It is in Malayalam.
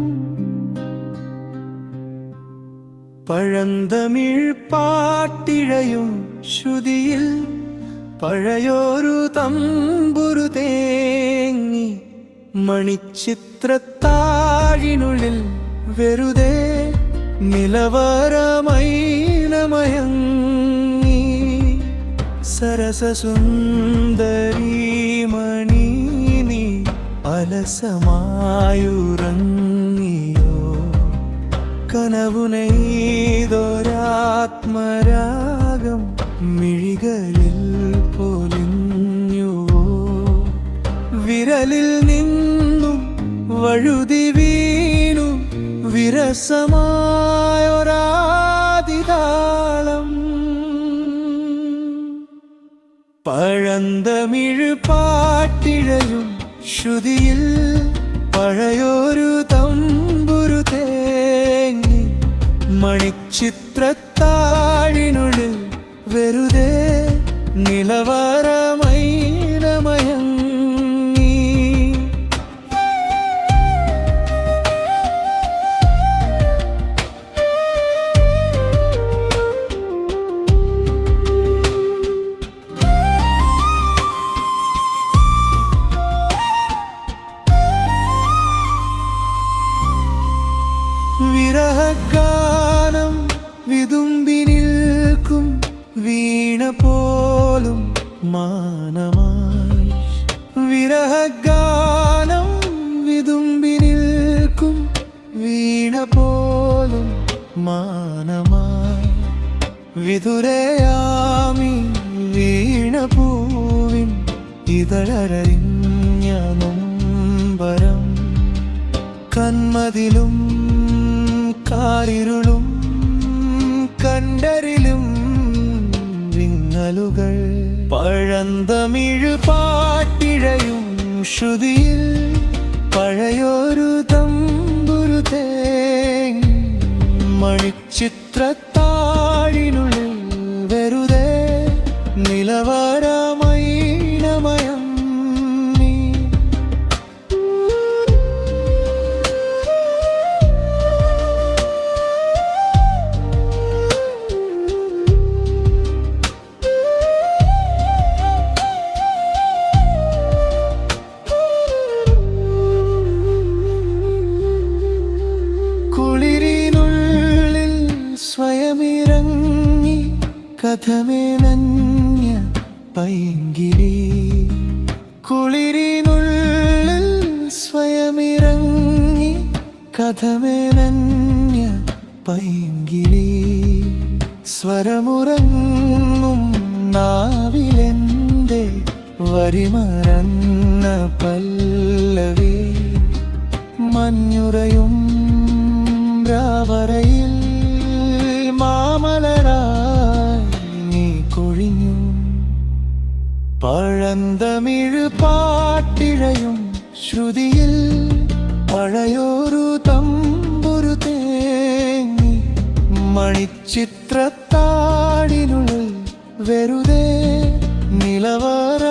Mm-hmm. പഴന്തമിഴ് പാട്ടിഴയും ശ്രുതിയിൽ പഴയൊരു തമ്പുരു തേങ്ങി മണിച്ചിത്രത്താഴിനുള്ളിൽ വെറുതെ നിലവരമൈനമയങ്ങി സരസസുന്ദരീ മണി നീ അലസമായുറങ്ങിയോ കനവു നെയ്തൊരാത്മരാഗം മിഴികളിൽ പൊലിഞ്ഞുവോ? വിരലിൽ നിന്നും വഴുതി വീണു വിരസമായൊരാതിതാളം. പഴന്തമിഴ് പാട്ടിഴയും ശ്രുതിയിൽ പഴയൊരു തമ്പുരു മണിച്ചിത്രത്താഴിനുള്ളിൽ വെറുതെ നിലവരമൈനമയങ്ങി മാനമായി വിരഹഗാനം വിതുമ്പി നിൽക്കും വീണ പോലും മാനമായി. വിതുരയാമി വീണ പൂവിൻ ഇതളരറിഞ്ഞ നൊമ്പരം. കന്മതിലും കാരിരുളും കണ്ടരിലും വിങ്ങലുകൾ പഴന്തമിഴ് പാട്ടിഴയും ശ്രുതിയിൽ പഴയൊരു തമ്പുരു മണിച്ചിത്രത്താഴിനുള്ളിൽ വെറുതെ നിലവരമൈനമയം കഥമേനഞ്ഞ പൈങ്കിളി കുളിരിനുള്ളിൽ സ്വയമിറങ്ങി കഥമേനഞ്ഞ പൈങ്കിളി സ്വരമുറങ്ങും നാവിലെന്റെ വരിമറന്ന പല്ലവേ. മഞ്ഞുറയും പഴന്തമിഴ് പാട്ടിഴയും ശ്രുതിയിൽ പഴയൊരു തമ്പുരു തേങ്ങി മണിച്ചിത്രത്താടിനുള്ളിൽ വെറുതെ നിലവര